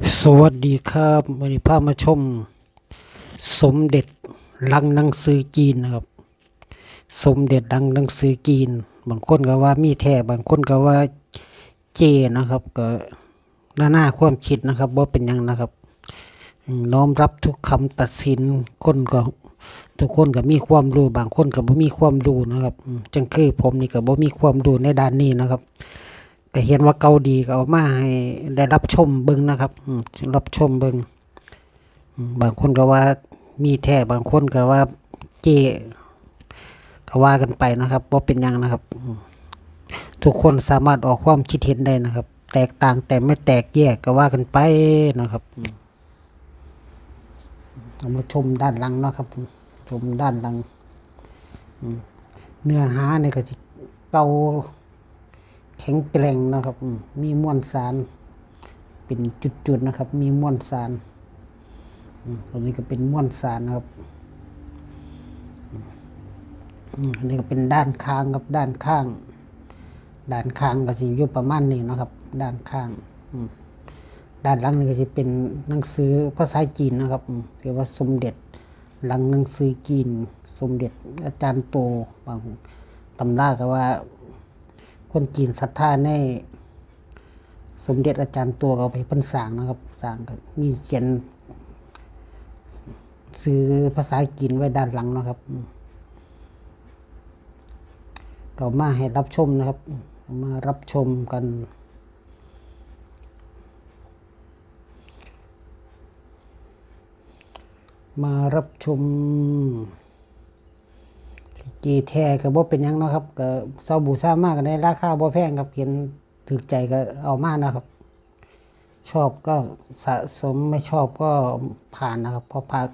สวัสดีครับวันนี้พามาชม สมเด็จลังหนังสือจีนนะครับ สมเด็จดังหนังสือจีนบางคนก็ว่ามีแท้บางคนก็ว่าเจนะครับ ก็หน่าหน้าความคิดนะครับว่าเป็นยังนะครับน้อมรับทุกคำตัดสินคนก็ทุกคนก็มีความรู้บางคนก็บ่มีความรู้นะครับ จังคือผมนี่ก็บ่มีความรู้ในด้านนี้นะครับ แต่เห็นว่าเกาดีก็เอามาให้ได้รับชมเบิ่งนะครับรับชมเบิ่งบางคนก็ว่ามีแท้บางคนก็ว่าเจก็ว่ากันไปนะครับว่าเป็นยังนะครับ ทุกคนสามารถออกความคิดเห็นได้นะครับ แตกต่างแต่ไม่แตกแยกก็ว่ากันไปนะครับมเอามาชมด้านหลังนะครับอืมชมด้านหลังเนื้อหาเนี่ยก็สิเก่า แข็งแกร่งนะครับ มีมวลสาร เป็นจุดๆนะครับ มีมวลสารอืมตรงนี้ก็เป็นมวลสารนะครับอันนี้ก็เป็นด้านข้างครับด้านข้าง ด้านข้างก็สิอยู่ประมาณนี้นะครับ ด้านข้างด้านหลังนี่ก็จะเป็นหนังสือภาษาจีนนะครับเรียกว่าสมเด็จหลังหนังสือจีน สมเด็จอาจารย์โตบางตำราก็ว่า คนจีนศรัทธาในสมเด็จอาจารย์ตัวเอาไปพิ่นสางนะครับสางก็มีเขียนซื้อภาษาจีนไว้ด้านหลังนะครับก็มาให้รับชมนะครับ มารับชมกันมารับชม จีแท้ก็บ่เป็นหยังเนาะครับก็เซาบูซ่ามากก็ได้ราคาบ่แพงครับเห็นถูกใจก็เอามานะครับ ชอบก็สะสมไม่ชอบก็ผ่านนะครับพราะพัก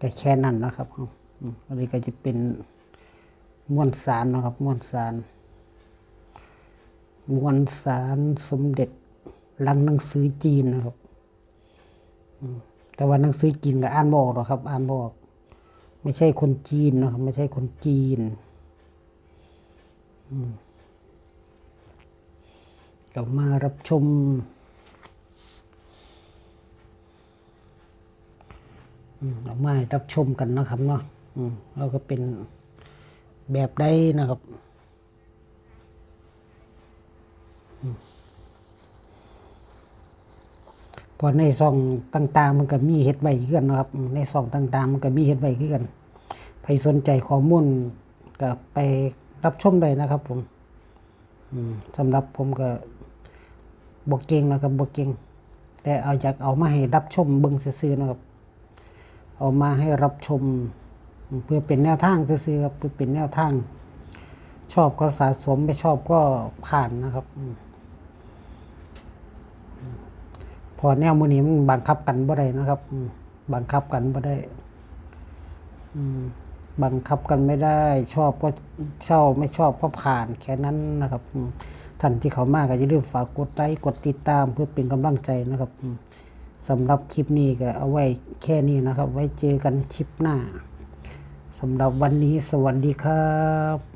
ก็แค่นั้นนะครับอันนี้ก็จะเป็นมวลสารนะครับมวลสารมวลสารสมเด็จลังหนังสือจีนนะครับ แต่ว่าหนังสือจีนก็อ่านบอกหรอกครับ อ่านบอก ไม่ใช่คนจีนนะครับไม่ใช่คนจีนเรามารับชม เรามารับชมกันนะครับเนาะเราก็เป็นแบบได้นะครับอืมเพอในซองต่างๆ มันก็มีเฮ็ดไว้คือกันนะครับ ในซองต่างๆ มันก็มีเฮ็ดไว้คือกันใครสนใจข้อมูลก็ไปรับชมได้นะครับผมสำหรับผมก็บ่เก่งนะครับบ่เก่งแต่เอาอยากเอามาให้รับชมเบิ่งซื่อนะครับ เอามาให้รับชม เพื่อเป็นแนวทางซื่อครับเพื่อเป็นแนวทาง ชอบก็สะสมไม่ชอบก็ผ่านนะครับ พอแนวมือนี้มันบังคับกันบ่ได้นะครับ บังคับกันบ่ได้บังคับกันไม่ได้ ชอบก็เช่าไม่ชอบก็ผ่านแค่นั้นนะครับท่านที่เขามากก็อย่าลืมฝากกดไลค์กดติดตามเพื่อเป็นกำลังใจนะครับสำหรับคลิปนี้ก็เอาไว้แค่นี้นะครับ ไว้เจอกันคลิปหน้าสำหรับวันนี้สวัสดีครับ